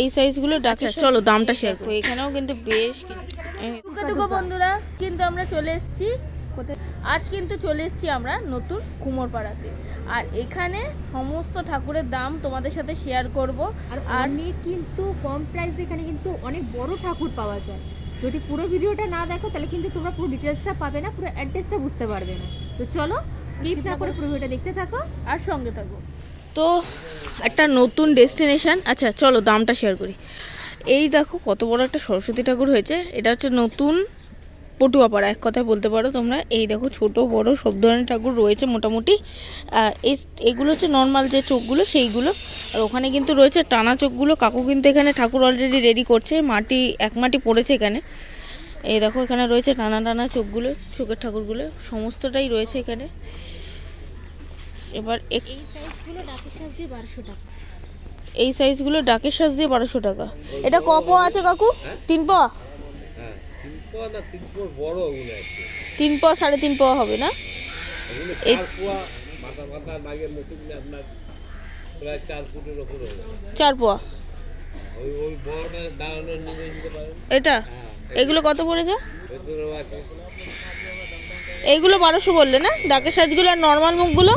এই সাইজগুলো ডাচা চলো দামটা শেয়ার করো। এখানেও কিন্তু বেশ দুটো বন্ধুরা কিন্তু আমরা চলে এসেছি কোথায়? আজ কিন্তু চলে এসেছি আমরা নতুন কুমোরপাড়াতে। আর এখানে সমস্ত ঠাকুরের দাম তোমাদের সাথে শেয়ার করব। আর আর কিন্তু কম প্রাইসে এখানে কিন্তু অনেক বড় ঠাকুর পাওয়া যায়। যদি পুরো ভিডিওটা না দেখো তাহলে কিন্তু তোমরা পুরো ডিটেলসটা পাবে না পুরো অ্যাড্রেসটা বুঝতে পারবে না। তো চলো স্কিপ না করে। পুরো ভিডিওটা দেখতে থাকো। আর সঙ্গে থাকো। তো একটা নতুন ডেস্টিনেশন আচ্ছা চলো দামটা শেয়ার করি। এই দেখো কত বড় একটা সরস্বতী ঠাকুর হয়েছে। এটা হচ্ছে নতুন পটুয়াপাড়া, এক কথায় বলতে পারো তোমরা। এই দেখো ছোট, বড় সব ধরনের ঠাকুর রয়েছে মোটামুটি। এগুলো হচ্ছে নর্মাল যে চোখগুলো সেইগুলো। আর ওখানে কিন্তু রয়েছে টানা চোখগুলো। কাকু কিন্তু এখানে ঠাকুর অলরেডি রেডি করছে। মাটি, এক মাটি পড়েছে এখানে। এই দেখো এখানে রয়েছে টানা টানা চোখগুলো, চোখের ঠাকুরগুলো। সমস্তটাই রয়েছে এখানে। এবার এই সাইজগুলো ডাকের সাজ দিয়ে বারোশো টাকা। এই সাইজগুলো ডাকের সাজ দিয়ে বারোশো টাকা। এটা ক পোয়া আছে কাকু? তিন পোয়া হ্যাঁ তিন পোয়া না তিন পোয়া সাড়ে তিন পোয়া হবে না? এই- চার পোয়া এটা? হ্যাঁ এগুলো কত পড়েছে? এইগুলো বারোশো বললে না? ডাকের সাইজগুলো আর নর্মাল মুখগুলো?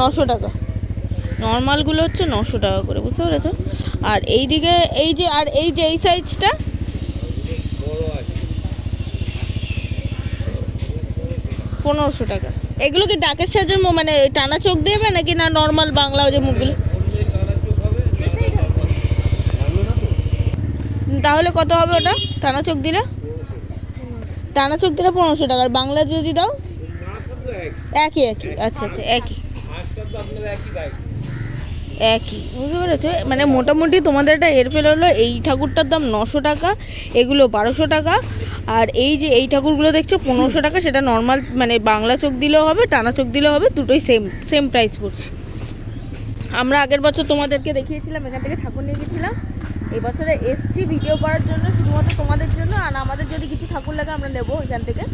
নশো টাকা। নর্মালগুলো হচ্ছে নশো টাকা করে, বুঝতে পেরেছ? আর এই দিকে এই যে, আর এই যে, এই সাইজটা পনেরোশো টাকা। এগুলো কি ডাকের সাইজের মানে টানা চোখ দেবে নাকি না নর্মাল বাংলা যে মুখগুলো? তাহলে কত হবে ওটা? টানা চোখ দিলে? টানা চোখ দিলে পনেরোশো টাকা। আর বাংলা যদি দাও? একই একই। আচ্ছা আচ্ছা একই। একই বুঝতে পেরেছ? মানে মোটামুটি তোমাদের একটা হেরফের হলো এই ঠাকুরটার দাম নশো টাকা, এগুলো বারোশো টাকা, আর এই যে এই ঠাকুরগুলো দেখছ পনেরোশো টাকা, সেটা নর্মাল মানে বাংলা চোখ দিলেও হবে, টানা চোখ দিলেও হবে, দুটোই সেম সেম প্রাইস পড়ছে। আমরা আগের বছর তোমাদেরকে দেখিয়েছিলাম, এখান থেকে ঠাকুর নিয়ে গেছিলাম। এই বছরে এসছি ভিডিও করার জন্য, শুধুমাত্র তোমাদের জন্য, আর আমাদের যদি কিছু ঠাকুর লাগে আমরা নেব এখান থেকে।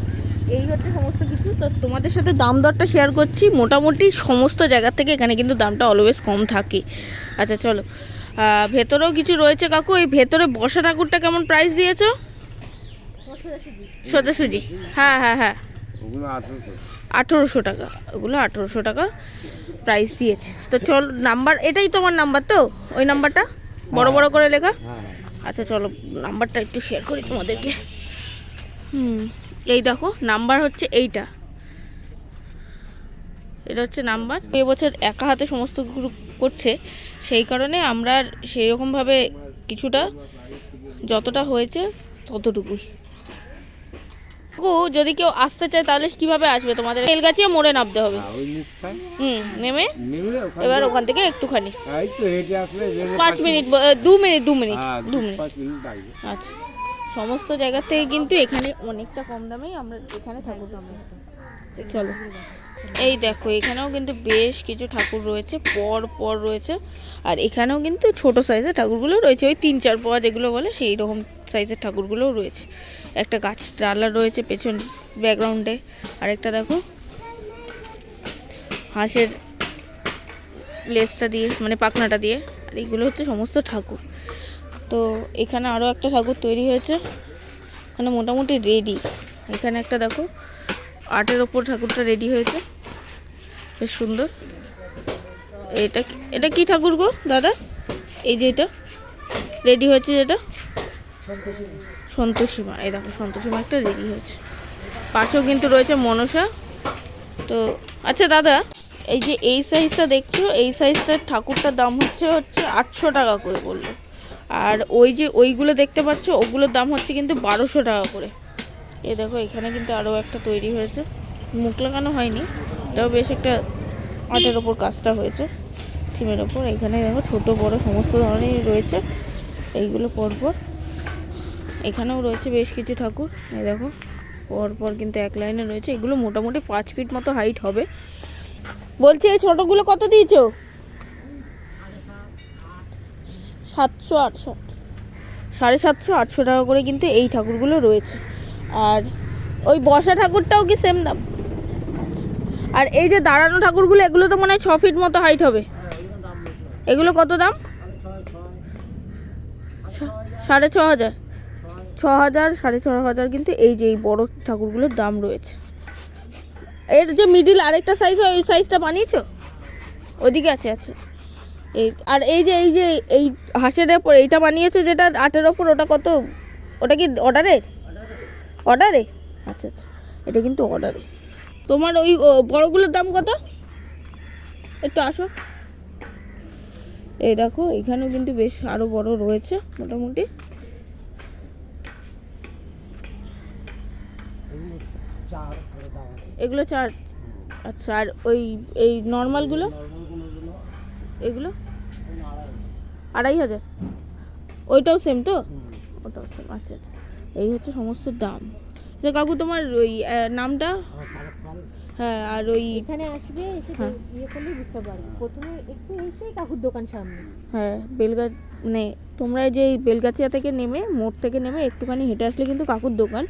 এই হচ্ছে সমস্ত কিছু। তো তোমাদের সাথে দাম দরটা শেয়ার করছি। মোটামুটি সমস্ত জায়গা থেকে এখানে কিন্তু দামটা অলওয়েজ কম থাকে। আচ্ছা চলো। ভেতরেও কিছু রয়েছে কাকু? এই ভেতরে বসা ঠাকুরটা কেমন প্রাইস দিয়েছ? সোজাসুজি। হ্যাঁ হ্যাঁ হ্যাঁ। ওগুলো আঠেরোশো। টাকা। ওগুলো আঠেরোশো টাকা প্রাইস দিয়েছে। তো চল নাম্বার এটাই তোমার নাম্বার তো? ওই নাম্বারটা বড় বড় করে লেখা? হ্যাঁ। আচ্ছা চলো নাম্বারটা একটু শেয়ার করি তোমাদেরকে। হুম এই দেখো নাম্বার হচ্ছে এইটা। এটা হচ্ছে নাম্বার এবছর একা হাতে সমস্ত কিছু করছে সেই কারণে আমরা আর সেইরকমভাবে কিছুটা যতটা হয়েছে ততটুকুই। যদি কেউ আসতে চায় তাহলে কীভাবে আসবে তোমাদের? বেলগাছিয়া মোড়ে নামতে হবে। হুম নেমে এবার ওখান থেকে একটুখানি। পাঁচ মিনিট দু মিনিট দু মিনিট হ্যাঁ দু মিনিট। আচ্ছা। সমস্ত জায়গা থেকে কিন্তু এখানে অনেকটা কম দামেই আমরা এখানে ঠাকুর পাবো। চলো। এই দেখো, এখানেও কিন্তু বেশ কিছু ঠাকুর রয়েছে, পর পর রয়েছে। আর এখানেও কিন্তু ছোট সাইজের ঠাকুরগুলো রয়েছে, ওই তিন চার পাওয়া যেগুলো বলে সেই রকম সাইজের ঠাকুরগুলোও রয়েছে। একটা গাছ ডালা রয়েছে পেছন ব্যাকগ্রাউন্ডে আরেকটা দেখো, হাঁসের লেজটা দিয়ে মানে পাখনাটা দিয়ে। আর এইগুলো হচ্ছে সমস্ত ঠাকুর। তো এখানে আরও একটা ঠাকুর তৈরি হয়েছে। এখানে মোটামুটি রেডি এখানে একটা দেখো, আটের ওপর ঠাকুরটা রেডি হয়েছে। বেশ সুন্দর। এটা এটা কি ঠাকুর গো দাদা? এই যে এটা রেডি হয়েছে যেটা? সন্তোষী মা, এই দেখো সন্তোষী মা একটা রেডি হয়েছে। পাশেও কিন্তু রয়েছে মনসা। তো আচ্ছা দাদা, এই যে এই সাইজটা দেখছ, এই সাইজটার ঠাকুরটার দাম হচ্ছে হচ্ছে আটশো টাকা করে বলল। আর ওই যে ওইগুলো দেখতে পাচ্ছ, ওগুলোর দাম হচ্ছে কিন্তু বারোশো টাকা করে। এ দেখো, এখানে কিন্তু আরও একটা তৈরি হয়েছে। মুখ লাগানো হয়নি, এটাও বেশ একটা আটের ওপর কাজটা হয়েছে, থিমের ওপর। এখানে দেখো, ছোটো, বড়, সমস্ত ধরনেরই রয়েছে। এইগুলো পরপর। এখানেও রয়েছে বেশ কিছু ঠাকুর। এই দেখো, পরপর কিন্তু এক লাইনে রয়েছে। এগুলো মোটামুটি পাঁচ ফিট মতো হাইট হবে। বলছি, এই ছোটোগুলো কত দিয়েছ? সাতশো আটশো। সাড়ে সাতশো, আটশো টাকা করে কিন্তু এই ঠাকুরগুলো রয়েছে। আর ওই বসা ঠাকুরটাও কি সেম দাম। আর এই যে দাঁড়ানো ঠাকুরগুলো, এগুলো তো মনে হয় ছ ফিট মতো হাইট হবে। এগুলো কত দাম? সাড়ে ছ হাজার। ছ হাজার, সাড়ে ছ হাজার কিন্তু এই যে এই বড় ঠাকুরগুলোর দাম রয়েছে। এর যে মিডিল আরেকটা সাইজ হয়, ওই সাইজটা বানিয়েছো? ওদিকে আছে আছে। এই, আর এই যে এই যে, এই হাঁসের ওপর এইটা বানিয়েছো যেটা আটের ওপর, ওটা কত? ওটা কি অর্ডারে? অর্ডারে? আচ্ছা আচ্ছা এটা কিন্তু অর্ডারে। তোমার ওই বড়গুলোর দাম কত? একটু আসো। এই দেখো, এখানেও কিন্তু বেশ আরও বড় রয়েছে, মোটামুটি। এগুলো চার আচ্ছা আর ওই, এই নর্মালগুলো? এগুলো? আড়াই হাজার। ওইটাও সেম তো? ওটাও সেম আচ্ছা আচ্ছা। এই হচ্ছে সমস্ত দাম। যে কাকু তোমার ওই নামটা? হ্যাঁ আর ওই এখানে আসবে এসে হ্যাঁ। ইয়ে করলেই বুঝতে পারবে। প্রথমে একটু এসেই কাকুর দোকান সামনে। হ্যাঁ বেলগা মানে তোমরা যে এই বেলগাছিয়া থেকে নেমে মোড় থেকে নেমে একটুখানি হেঁটে আসলে কিন্তু কাকুর দোকান।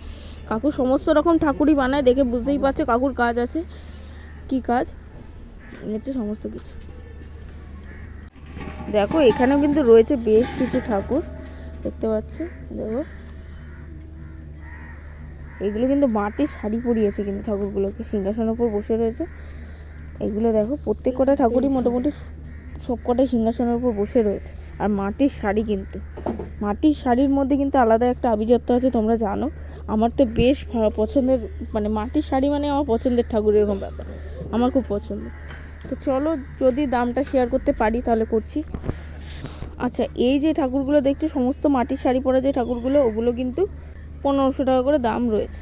কাকু সমস্ত রকম ঠাকুরই বানায় দেখে বুঝতেই পারছ কাকুর কাজ আছে। কি কাজ? হচ্ছে সমস্ত কিছু। দেখো, এখানেও কিন্তু রয়েছে বেশ কিছু ঠাকুর। দেখতে পাচ্ছ? দেখো। এগুলো কিন্তু মাটির শাড়ি পরিয়েছে কিন্তু ঠাকুরগুলোকে, সিংহাসনের উপর বসে রয়েছে। এগুলো দেখো প্রত্যেক কটা ঠাকুরই মোটামুটি সব কটাই সিংহাসনের উপর বসে রয়েছে। আর মাটির শাড়ি কিন্তু। মাটির শাড়ির মধ্যে কিন্তু আলাদা একটা আভিজাত্য আছে, তোমরা জানো। আমার তো বেশ পছন্দের মানে মাটির শাড়ি মানে আমার পছন্দের ঠাকুর এরকম ব্যাপার। আমার খুব পছন্দ। তো চলো যদি দামটা শেয়ার করতে পারি তাহলে করছি। আচ্ছা এই যে ঠাকুরগুলো দেখছ সমস্ত মাটির শাড়ি পরা যে ঠাকুরগুলো ওগুলো কিন্তু পনেরোশো টাকা করে দাম রয়েছে।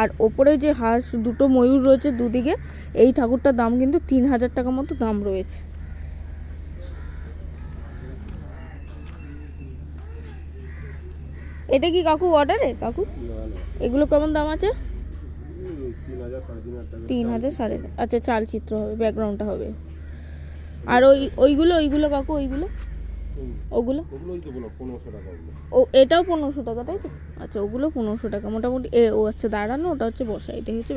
আর ওপরে যে হাঁস দুটো ময়ূর রয়েছে দুদিকে এই ঠাকুরটার দাম কিন্তু তিন হাজার টাকা মতো দাম রয়েছে। এটা কি কাকু অর্ডারে কাকু? এগুলো কেমন দাম আছে? তিন হাজার সাড়ে আচ্ছা চাল চিত্র হবে ব্যাকগ্রাউন্ডটা হবে। আর ওই ওইগুলো ওইগুলো কাকু ওইগুলো? ওগুলো? ও এটাও পনেরোশো টাকা তাই তো? আচ্ছা ওগুলো পনেরোশো টাকা মোটামুটি এ ও আচ্ছা দাঁড়ানো ওটা হচ্ছে বসা এটাই হচ্ছে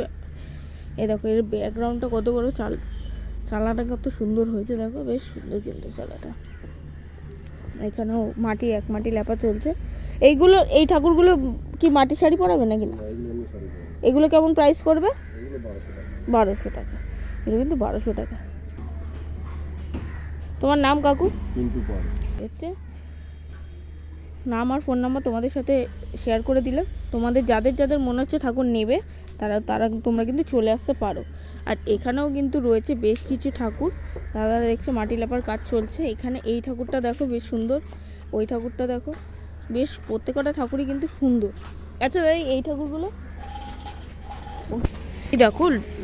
এ দেখো এর ব্যাকগ্রাউন্ডটা কত বড় চাল চালাটা কত সুন্দর হয়েছে দেখো বেশ সুন্দর কিন্তু চালাটা। এখানেও মাটি এক মাটি লেপা চলছে। এইগুলো এই ঠাকুরগুলো কি মাটির শাড়ি পরাবে নাকি না? এগুলো কেমন প্রাইস করবে? বারোশো টাকা। এটা কিন্তু বারোশো টাকা। তোমার নাম কাকু? পরে হচ্ছে। নাম আর ফোন নাম্বার তোমাদের সাথে শেয়ার করে দিলাম। তোমাদের যাদের যাদের মনে হচ্ছে ঠাকুর নেবে তারা তারা তোমরা কিন্তু চলে আসতে পারো। আর এখানেও কিন্তু রয়েছে বেশ কিছু ঠাকুর। দাদা দেখছে মাটি লেপার কাজ চলছে। এখানে এই ঠাকুরটা দেখো বেশ সুন্দর। ওই ঠাকুরটা দেখো। বেশ প্রত্যেকটা ঠাকুরই কিন্তু সুন্দর। আচ্ছা দাদা এই ঠাকুরগুলো? দেখো,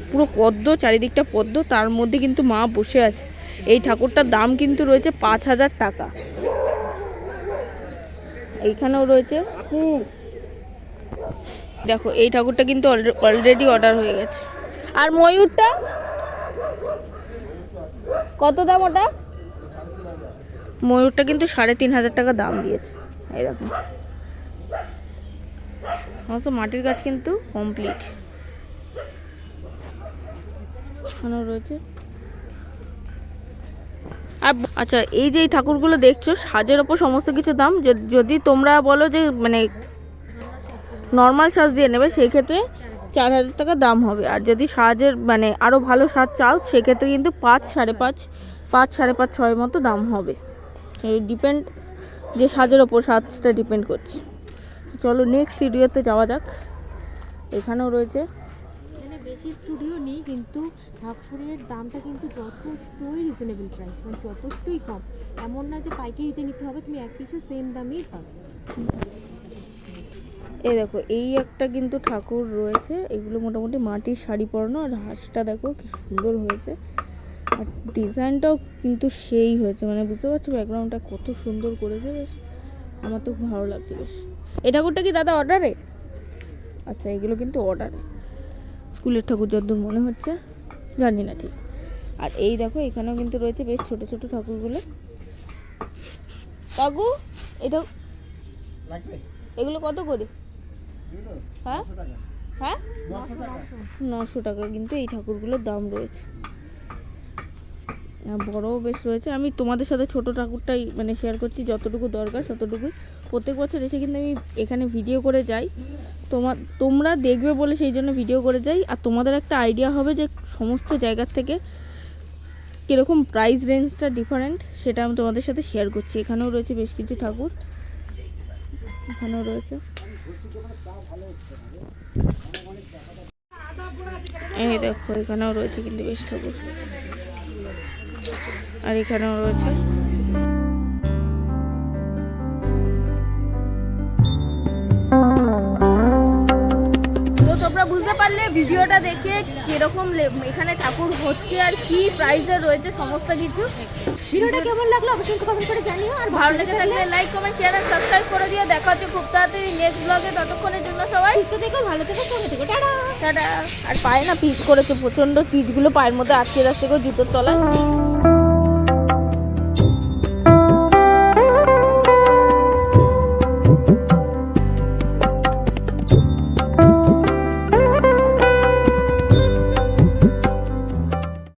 পুরো পদ্ম, চারিদিকটা পদ্ম, তার মধ্যে কিন্তু মা বসে আছে। এই ঠাকুরটার দাম কিন্তু রয়েছে পাঁচ হাজার টাকা। এইখানেও রয়েছে দেখো, এই ঠাকুরটা কিন্তু অলরেডি অর্ডার হয়ে গেছে। আর ময়ূরটা? কত দাম ওটা? ময়ূরটা কিন্তু সাড়ে তিন হাজার টাকা দাম দিয়েছে। এই দেখো। সমস্ত মাটির গাছ কিন্তু কমপ্লিট রয়েছে। আর আচ্ছা এই যে এই ঠাকুরগুলো দেখছ, সাজের ওপর সমস্ত কিছু দাম, যদি- তোমরা বলো যে মানে নর্মাল সাজ দিয়ে নেবে সেই ক্ষেত্রে চার হাজার টাকা দাম হবে। আর যদি সাজের মানে আরও ভালো সাজ চাও, সেক্ষেত্রে কিন্তু পাঁচ, সাড়ে পাঁচ পাঁচ, সাড়ে পাঁচ ছয় মতো দাম হবে। ডিপেন্ড যে সাজের ওপর সাজটা ডিপেন্ড করছে। চলো নেক্সট ভিডিওতে যাওয়া যাক। এখানেও রয়েছে। বেশি স্টুডিও নেই, কিন্তু ঠাকুরের দামটা কিন্তু যথেষ্টই রিজনেবল প্রাইস মানে যথেষ্টই কম। এমন না যে পাইকারিতে নিতে হবে, তুমি এক পিসও সেম দামেই পাবে। এই দেখো, এই একটা কিন্তু ঠাকুর রয়েছে, এগুলো মোটামুটি মাটির শাড়ি পরানো, আর হাঁসটা দেখো কি সুন্দর হয়েছে। আর ডিজাইনটাও কিন্তু সেই হয়েছে মানে বুঝতে পারছ ব্যাকগ্রাউন্ডটা কত সুন্দর করেছে, বেশ। আমার তো খুব ভালো লাগছে, বেশ। এই ঠাকুরটা কি দাদা অর্ডারে আচ্ছা এগুলো কিন্তু অর্ডারে স্কুলের ঠাকুর যতদূর মনে হচ্ছে জানি না ঠিক। আর এই দেখো এখানেও কিন্তু রয়েছে বেশ ছোট ছোট ঠাকুরগুলো। কাকু এটা এগুলো কত করে? হ্যাঁ? হ্যাঁ? নশো টাকা। কিন্তু এই ঠাকুরগুলোর দাম রয়েছে। আর বড়ও বেশ রয়েছে। আমি তোমাদের সাথে ছোট ঠাকুরটাই মানে শেয়ার করছি যতটুকু দরকার ততটুকুই। প্রত্যেক বছর এসে কিন্তু আমি এখানে ভিডিও করে যাই। তোমার তোমরা দেখবে বলে সেই জন্য ভিডিও করে যাই। আর তোমাদের একটা আইডিয়া হবে যে সমস্ত জায়গার থেকে কীরকম প্রাইস রেঞ্জটা ডিফারেন্ট সেটা আমি তোমাদের সাথে শেয়ার করছি। এখানেও রয়েছে বেশ কিছু ঠাকুর। এখানেও রয়েছে। এই দেখো, এখানেও রয়েছে কিন্তু বেশ ঠাকুর। আর এখানেও রয়েছে। পারলে ভিডিওটা দেখে কীরকম এখানে ঠাকুর হচ্ছে আর কি প্রাইসে রয়েছে সমস্ত কিছু। ভিডিওটা কেমন লাগল অবশ্যই কমেন্ট করে জানিও আর ভালো লেগে থাকলে লাইক কমেন্ট শেয়ার আর সাবস্ক্রাইব করে দিও। দেখা হচ্ছে খুব তাড়াতাড়ি নেক্সট ব্লগে ততক্ষণের জন্য সবাই সুস্থ থেকো ভালো থেকো সঙ্গে থেকো। টাটা। টাটা। আর পায়ে না পিচ করেছে প্রচণ্ড পিচগুলো পায়ের মধ্যে আটকে যাচ্ছে গো জুতোর তলায়।